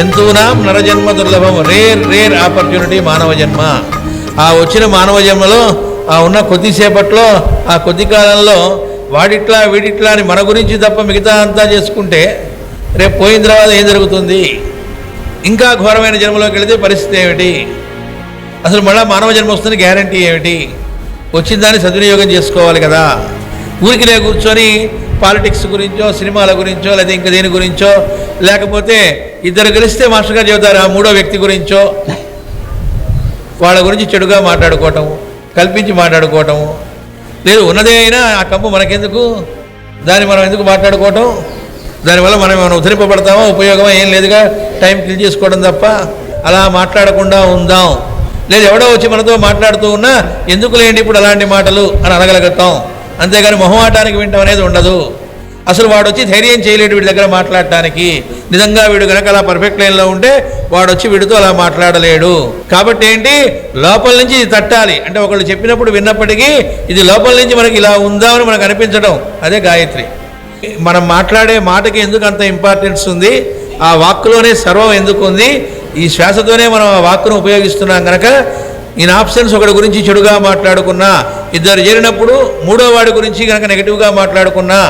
జంతువునాం నరజన్మ దుర్లభం rare rare opportunity మానవ జన్మ. ఆ వచ్చిన మానవ జన్మలో ఆ ఉన్న కొద్దిసేపట్లో ఆ కొద్ది కాలంలో వాడిట్లా వీడిట్లా అని మన గురించి తప్ప మిగతా అంతా చేసుకుంటే రేపు పోయిన తర్వాత ఏం జరుగుతుంది? ఇంకా ఘోరమైన జన్మలోకి వెళితే పరిస్థితి ఏమిటి? అసలు మళ్ళీ మానవ జన్మ వస్తుంది గ్యారంటీ ఏమిటి? వచ్చిన దాన్ని సద్వినియోగం చేసుకోవాలి కదా. ఊరికినే కూర్చొని పాలిటిక్స్ గురించో సినిమాల గురించో లేదా ఇంకా దేని గురించో లేకపోతే ఇద్దరు కలిస్తే మాస్టర్ గారు చెబుతారు ఆ మూడో వ్యక్తి గురించో? వాళ్ళ గురించి చెడుగా మాట్లాడుకోవటం కల్పించి మాట్లాడుకోవటము లేదు ఉన్నదే అయినా ఆ కంపు మనకెందుకు? దాన్ని మనం ఎందుకు మాట్లాడుకోవటం? దానివల్ల మనం ఏమైనా ఉద్ధరింపబడతామో? ఉపయోగమో? ఏం లేదుగా? టైం కిల్ చేసుకోవడం తప్ప. అలా మాట్లాడకుండా ఉందాం. లేదు ఎవడో వచ్చి మనతో మాట్లాడుతూ ఉన్నా ఎందుకు లేండి ఇప్పుడు అలాంటి మాటలు అని అనగలుగుతాం అంతేగాని మొహమాటానికి వింటాం అనేది ఉండదు. అసలు వాడు వచ్చి ధైర్యం చేయలేడు వీడి దగ్గర మాట్లాడటానికి. నిజంగా వీడు కనుక అలా పర్ఫెక్ట్ లైన్లో ఉంటే వాడు వచ్చి వీడితో అలా మాట్లాడలేడు. కాబట్టి ఏంటి? లోపల నుంచి ఇది తట్టాలి. అంటే ఒకళ్ళు చెప్పినప్పుడు విన్నప్పటికీ ఇది లోపల నుంచి మనకి ఇలా ఉందా అని మనకు అనిపించడం. అదే గాయత్రి. మనం మాట్లాడే మాటకి ఎందుకు అంత ఇంపార్టెన్స్ ఉంది? ఆ వాక్కులోనే సర్వం ఎందుకు ఉంది? ఈ శ్వాసతోనే మనం ఆ వాక్కును ఉపయోగిస్తున్నాం కనుక ఇన్ ఆప్షన్స్ ఒకటి గురించి చెడుగా మాట్లాడుకున్నా ఇద్దరు చేరినప్పుడు మూడో వాడి గురించి కనుక నెగిటివ్గా మాట్లాడుకున్నా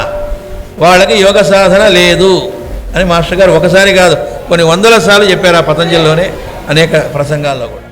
వాళ్ళకి యోగ సాధన లేదు అని మాస్టర్ గారు ఒకసారి కాదు కొన్ని వందల సార్లు చెప్పారు ఆ పతంజలిలోనే అనేక ప్రసంగాల్లో కూడా.